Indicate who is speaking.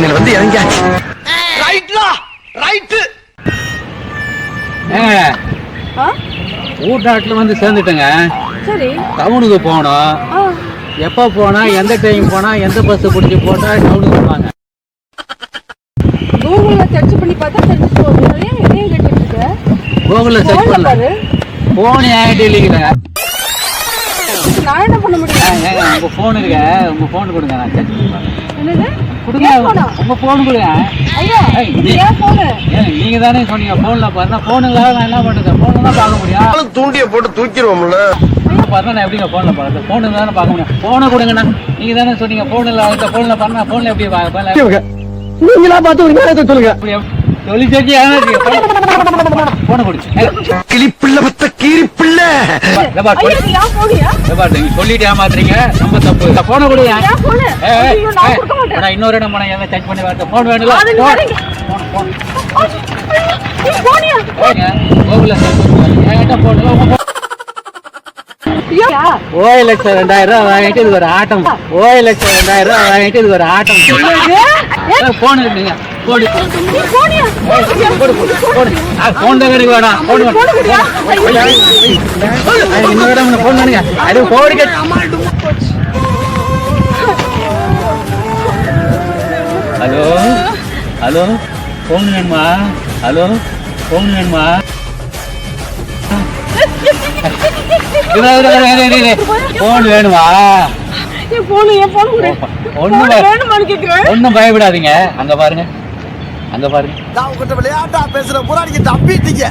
Speaker 1: பிரச்சனையில வந்து இறங்கியாச்சு.
Speaker 2: ஏங்க
Speaker 3: ஆ?
Speaker 2: ஊட்டாட்டில் வந்து சேர்ந்துட்டேங்க.
Speaker 3: சரி.
Speaker 2: டவுனுக்கு போகணும்
Speaker 3: ஆ.
Speaker 2: எப்போ போனால் எந்த டைம் போனால் எந்த பஸ்ஸு பிடிச்சி போட்டால் டவுனுக்கு போவாங்க
Speaker 3: கூகுள்ல சர்ச் பண்ணி பார்த்தா தெரிஞ்சு போகுது ஏன் எதையும் கேட்டுட்டு இருக்க?
Speaker 2: கூகுளில் சர்ச் பண்ணல. ஃபோன் என்கிட்ட இல்லைங்க.
Speaker 3: இதுக்கு நான் என்ன பண்ண முடியும்?
Speaker 2: உங்கள் ஃபோன் இருக்க உங்கள் ஃபோன் கொடுங்க நான் செக் பண்ணி பார்க்குறேன்.
Speaker 3: என்னது?
Speaker 2: கொடுங்க.
Speaker 3: ஏன் போனா?
Speaker 2: கொடுங்க
Speaker 3: ஐயா
Speaker 2: ஏய்,
Speaker 3: இது
Speaker 2: நீ-
Speaker 3: ஏன் போனு
Speaker 2: ஏங்க நீங்கள் தானே சொன்னீங்க ஃபோனில் பாருன்னா ஃபோனுங்களாக நான் என்ன பண்ணுறது ஃபோனில் தான் பார்க்க முடியும்
Speaker 1: தூண்டிய போட்டு தூக்கிடுவோம்ல.
Speaker 2: பாருன்னா நான் எப்படிங்க ஃபோனில் பார்க்குறது? ஃபோனு தானே பார்க்க முடியும் ஃபோனை கொடுங்கண்ணா. நீங்கள் தானே சொன்னீங்க ஃபோனில் அடுத்த ஃபோனில் பாருன்னா ஃபோனில் எப்படி பார்க்க
Speaker 1: நீங்களா பார்த்து ஒரு நேரத்தை சொல்லுங்க.
Speaker 2: சொல்லி சொல்லி போன குடிச்சு
Speaker 1: கிளிப்பிள்ள பத்த கீரிப்பிள்ள
Speaker 2: சொல்லிட்டு ஏமாத்துறீங்க. ரொம்ப தப்பு. இந்த போன
Speaker 3: ஐயோ நான்
Speaker 2: நான் இன்னொரு போனேன் எதை செக் பண்ணி பார்த்தேன் போன் வேணும்ல? ஓய் லட்சம் ரெண்டாயிரம் ரூபாய் வாங்கிட்டு இது ஒரு ஆட்டம். ஓய் லட்சம் ரெண்டாயிரம் ரூபாய் வாங்கிட்டு இது ஒரு ஆட்டம். போன் இருக்குங்க போடு. போடு. போடு. போடு. போன் வேணாம் போன்
Speaker 3: போன் குடியா?
Speaker 2: இன்னொரு போன் பண்ணுங்க. அது போடுங்க ஹலோ? ஹலோ? ஃபோன் வேணுமா? ஹலோ? ஃபோன் வேணுமா? வேணுமா?
Speaker 3: போனு என் போனு கொடு.
Speaker 2: ஒண்ணும்
Speaker 3: போன்
Speaker 2: வே-
Speaker 3: வேணுமான்னு கேக்குறேன்
Speaker 2: ஒன்றும் பயப்படாதீங்க. அங்க பாருங்க. அங்க பாருங்க
Speaker 1: நான் உங்ககிட்ட விளையாட்டா பேசுற புறாடிக்கு தப்பிட்டீங்க